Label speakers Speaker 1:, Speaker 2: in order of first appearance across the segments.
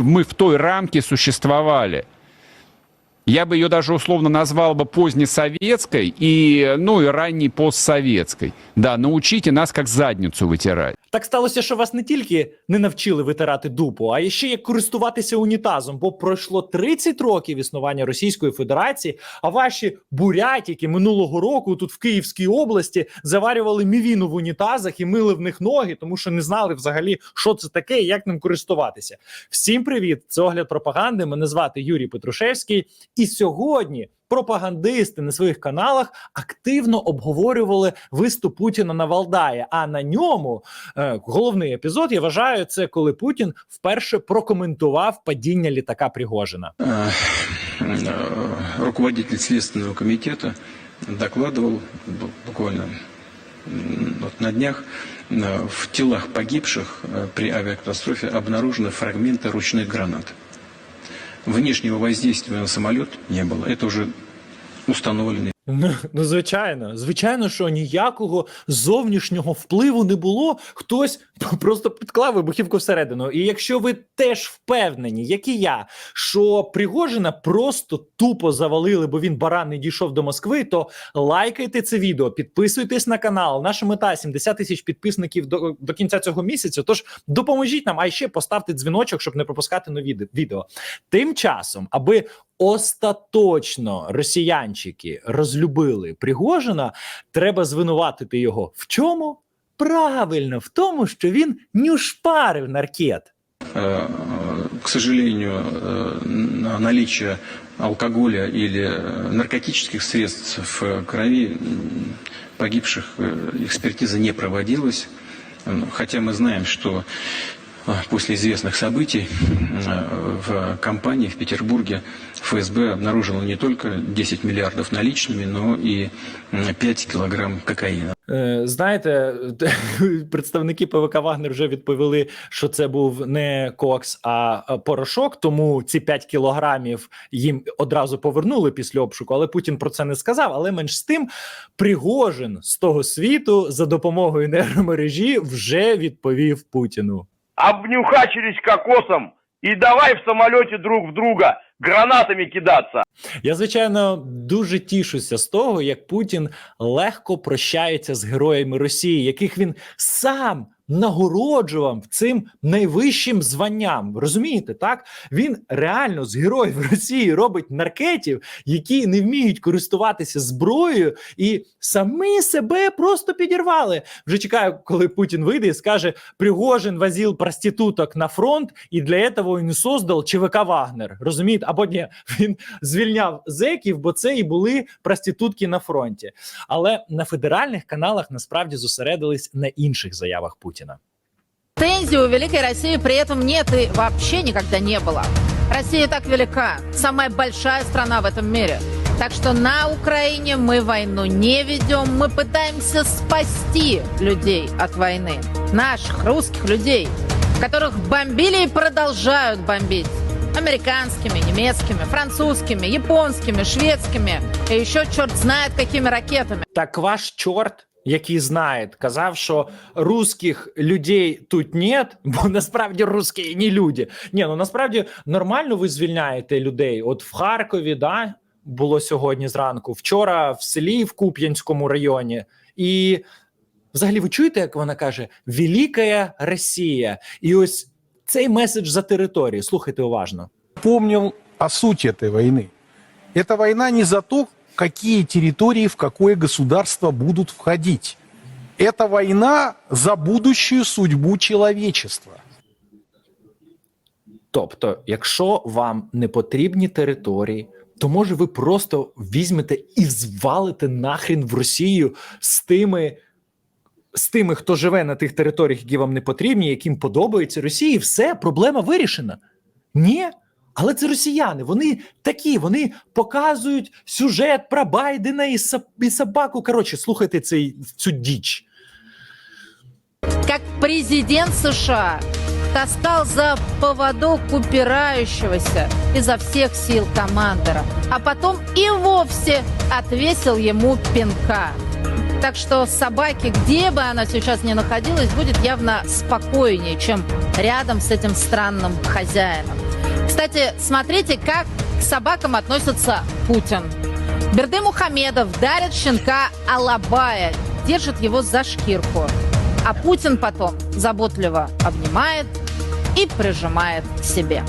Speaker 1: мы в той рамке существовали. Я бы ее даже условно назвал бы позднесоветской и, ну, и ранней постсоветской. Да, научите нас, как задницу вытирать.
Speaker 2: Так сталося, що вас не тільки не навчили витирати дупу, а ще як користуватися унітазом, бо пройшло 30 років існування Російської Федерації, а ваші бурятики минулого року тут в Київській області заварювали мівіну в унітазах і мили в них ноги, тому що не знали взагалі, що це таке і як ним користуватися. Всім привіт! Це огляд пропаганди. Мене звати Юрій Петрушевський. І сьогодні пропагандисти на своїх каналах активно обговорювали виступ Путіна на Валдаї. А на ньому е, головний епізод я вважаю, це коли Путін вперше прокоментував падіння літака Пригожина.
Speaker 3: Э, э, руководитель Следственного комитета докладывал бу- буквально м, вот на днях э, в телах погибших э, при авиакатастрофе обнаружены фрагменты ручных гранат. Внешнего воздействия на самолет не было. Это уже установленный
Speaker 2: Ну, ну звичайно, звичайно, що ніякого зовнішнього впливу не було. Хтось просто підклав вибухівку всередину. І якщо ви теж впевнені, як і я, що Пригожина просто тупо завалили, бо він баран не дійшов до Москви, то лайкайте це відео, підписуйтесь на канал. Наша мета 70 тисяч підписників до, до кінця цього місяця. Тож допоможіть нам, а ще поставте дзвіночок, щоб не пропускати нові відео. Тим часом, аби остаточно росіянчики розлюбили Пригожина, треба звинуватити його в чому? Правильно, в тому, що він нюшпарив наркет.
Speaker 3: Э, к сожалению, э, на- наличие алкоголя или э, наркотических средств в крови м, погибших э, экспертиза не проводилась. М, Хотя мы знаем, что э, после известных событий э, в компании в Петербурге ФСБ обнаружило не только 10 миллиардов наличными, но и м, 5 килограмм кокаина.
Speaker 2: Е, знаєте, представники ПВК Вагнер вже відповіли, що це був не кокс, а а порошок. Тому ці 5 кілограмів їм одразу повернули після обшуку. Але Путін про це не сказав. Але менш з тим, Пригожин з того світу за допомогою нейромережі вже відповів Путіну.
Speaker 4: обнюхачились кокосом і давай в самоліті друг в друга гранатами кидатися.
Speaker 2: Я звичайно дуже тішуся з того, як Путін легко прощається з героями Росії, яких він сам нагороджував цим найвищим званням. Розумієте, так він реально з героїв Росії робить наркетів, які не вміють користуватися зброєю, і самі себе просто підірвали. Вже чекаю, коли Путін вийде і скаже: Пригожин возив проституток на фронт, і для цього він создав ЧВК Вагнер. Розумієте? Або ні, він звільняв зеків, бо це і були проститутки на фронті. Але на федеральних каналах насправді зосередились на інших заявах Путіна.
Speaker 5: Претензий у Великой России при этом нет и вообще никогда не было. Россия так велика, самая большая страна в этом мире. Так что на Украине мы войну не ведем, мы пытаемся спасти людей от войны. Наших, русских людей, которых бомбили и продолжают бомбить. Американскими, немецкими, французскими, японскими, шведскими и еще черт знает какими ракетами.
Speaker 2: Так ваш чорт, який знає, казав, що русських людей тут нет, бо насправді русські не люди. Ні, ну насправді нормально ви звільняєте людей. От в Харкові, да, було сьогодні зранку, вчора в селі в Куп'янському районі. І взагалі ви чуєте, як вона каже: Велика Росія. І ось цей меседж за території. Слухайте уважно.
Speaker 6: помнил о сути этой войны. Эта война не за то, какие территории в какое государство будут входить. Это война за будущую судьбу человечества.
Speaker 2: Тобто, якщо вам не потрібні території, то може ви просто візьмете і звалите нахрін в Росію з тими, з тими, хто живе на тих територіях, які вам не потрібні, яким подобається Росії, все, проблема вирішена. Ні. Але це росіяни, вони такі, вони показують сюжет про Байдена і, сап- і собаку. Коротше, слухайте цей, цю діч.
Speaker 5: как президент США таскал за поводок упирающегося изо всех сил командора, а потом и вовсе отвесил ему пинка. Так что собаке, где бы она сейчас ни находилась, будет явно спокойнее, чем рядом с этим странным хозяином. Кстати, смотрите, как к собакам относится Путин. Берды Мухамедов дарит щенка Алабая, держит его за шкирку. А Путин потом заботливо обнимает и прижимает к себе.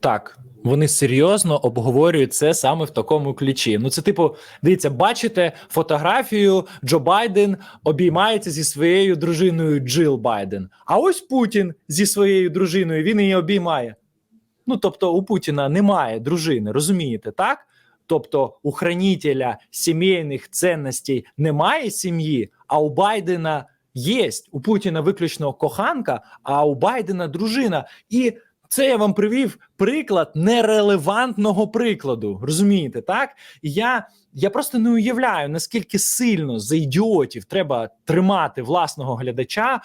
Speaker 2: Так, вони серйозно обговорюють це саме в такому ключі. Ну, це типу, дивіться, бачите фотографію Джо Байден обіймається зі своєю дружиною Джил Байден. А ось Путін зі своєю дружиною він її обіймає. Ну, тобто, у Путіна немає дружини, розумієте, так? Тобто, у хранителя сімейних цінностей немає сім'ї, а у Байдена є. У Путіна виключно коханка, а у Байдена дружина. І це я вам привів приклад нерелевантного прикладу. Розумієте, так? І я, я просто не уявляю, наскільки сильно за ідіотів треба тримати власного глядача,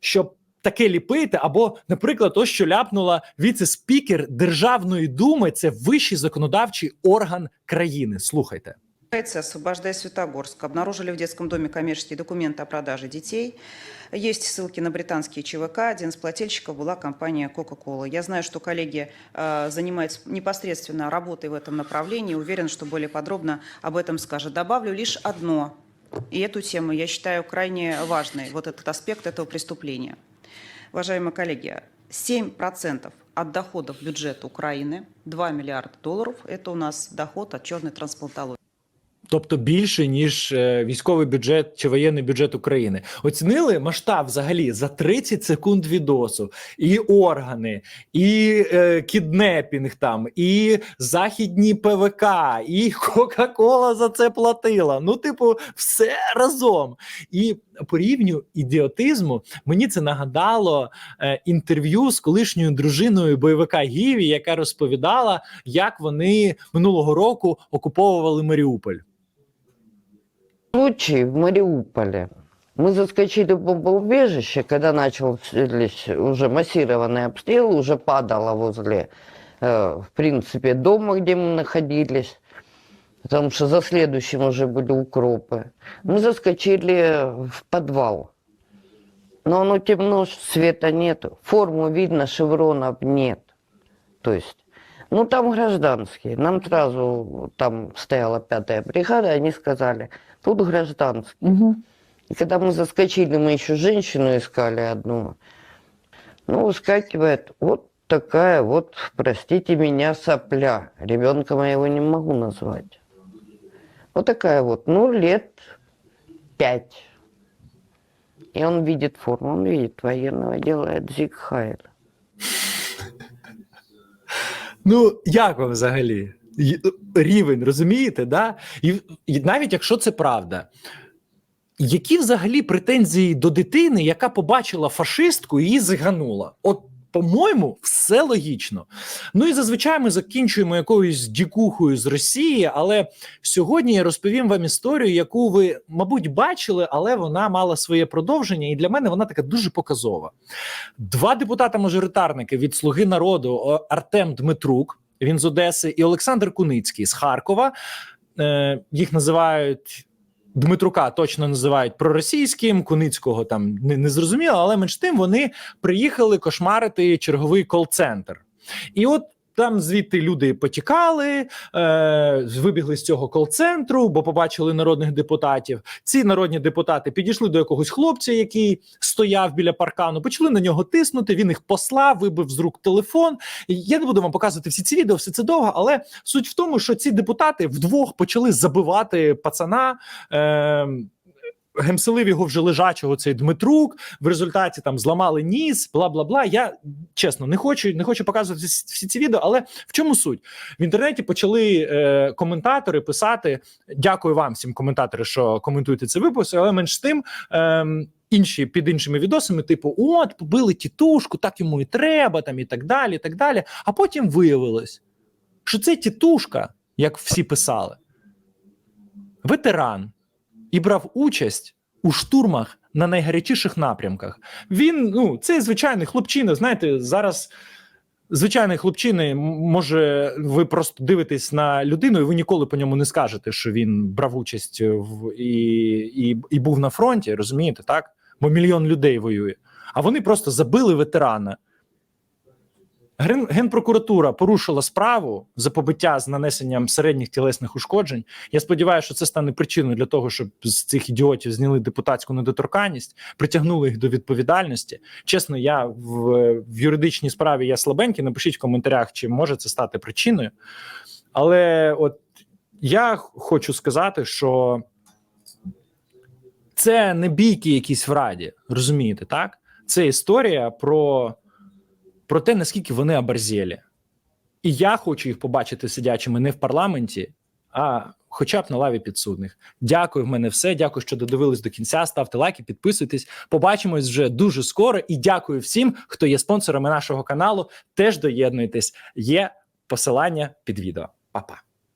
Speaker 2: щоб таке ліпити. Або, наприклад, ось що ляпнула віце-спікер Державної думи, це вищий законодавчий орган країни. Слухайте.
Speaker 7: Освобождая Светогорск, обнаружили в детском доме коммерческие документы о продаже детей. Есть ссылки на британские ЧВК. Один из плательщиков была компания Coca-Cola. Я знаю, что коллеги э, занимаются непосредственно работой в этом направлении. Уверен, что более подробно об этом скажет. Добавлю лишь одно. И эту тему я считаю крайне важной, вот этот аспект этого преступления. Уважаемые коллеги, 7% от доходов бюджета Украины, 2 миллиарда долларов, это у нас доход от черной трансплантологии.
Speaker 2: Тобто більше ніж е, військовий бюджет чи воєнний бюджет України. Оцінили масштаб взагалі за 30 секунд відосу, і органи, і е, кіднепінг там, і західні ПВК, і Кока-Кола за це платила. Ну, типу, все разом. І по рівню ідіотизму мені це нагадало е, інтерв'ю з колишньою дружиною бойовика Гіві, яка розповідала, як вони минулого року окуповували Маріуполь.
Speaker 8: случай в Мариуполе. Мы заскочили в бомбоубежище, когда начались уже массированный обстрел, уже падало возле, э, в принципе, дома, где мы находились, Потому что за следующим уже были укропы. Мы заскочили в подвал. Но оно темно, света нет, форму видно, шевронов нет. То есть, ну там гражданские. Нам сразу, там стояла пятая бригада, они сказали, тут гражданские. И когда мы заскочили, мы еще женщину искали одну. Ну, выскакивает вот такая вот, простите меня, сопля. Ребенка моего не могу назвать. Вот такая вот, ну, лет пять. И он видит форму, он видит военного, делает зиг Хайль.
Speaker 2: Ну, як вам взагалі? Рівень, розумієте? Да? І, і навіть якщо це правда, які взагалі претензії до дитини, яка побачила фашистку і її зиганула? От, по-моєму, все логічно. Ну і зазвичай ми закінчуємо якоюсь дікухою з Росії, але сьогодні я розповім вам історію, яку ви, мабуть, бачили, але вона мала своє продовження, і для мене вона така дуже показова. Два депутата-мажоритарники від Слуги народу Артем Дмитрук, він з Одеси, і Олександр Куницький з Харкова. Е, їх називають. Дмитрука точно називають проросійським, Куницького там не, не зрозуміло, але менш тим вони приїхали кошмарити черговий кол-центр. І от там звідти люди потікали, е, вибігли з цього кол-центру, бо побачили народних депутатів. Ці народні депутати підійшли до якогось хлопця, який стояв біля паркану, почали на нього тиснути. Він їх послав, вибив з рук телефон. Я не буду вам показувати всі ці відео, все це довго, але суть в тому, що ці депутати вдвох почали забивати пацана. Е, Гемселив його вже лежачого цей Дмитрук. В результаті там зламали ніс, бла бла бла. Я чесно не хочу, не хочу показувати всі ці відео. Але в чому суть? В інтернеті почали е, коментатори писати. Дякую вам, всім коментатори, що коментуєте це випуск, але менш тим. Е, Інші під іншими відосами, типу, от побили тітушку, так йому і треба, там і так далі. і так далі. А потім виявилось, що це тітушка, як всі писали, ветеран і брав участь у штурмах на найгарячіших напрямках. Він ну це звичайний хлопчина. Знаєте, зараз звичайний хлопчина, може, ви просто дивитесь на людину, і ви ніколи по ньому не скажете, що він брав участь в і, і, і був на фронті. Розумієте, так? Бо мільйон людей воює. А вони просто забили ветерана. Ген- Генпрокуратура порушила справу за побиття з нанесенням середніх тілесних ушкоджень. Я сподіваюся, що це стане причиною для того, щоб з цих ідіотів зняли депутатську недоторканність, притягнули їх до відповідальності. Чесно, я в, в юридичній справі я слабенький. Напишіть в коментарях, чи може це стати причиною. Але от я хочу сказати, що це не бійки якісь в раді, розумієте, так? Це історія про, про те, наскільки вони оборзєлі. І я хочу їх побачити сидячими не в парламенті, а хоча б на лаві підсудних. Дякую, в мене все. Дякую, що додивились до кінця. Ставте лайки, підписуйтесь. Побачимось вже дуже скоро. І дякую всім, хто є спонсорами нашого каналу. Теж доєднуйтесь. Є посилання під відео. Па-па.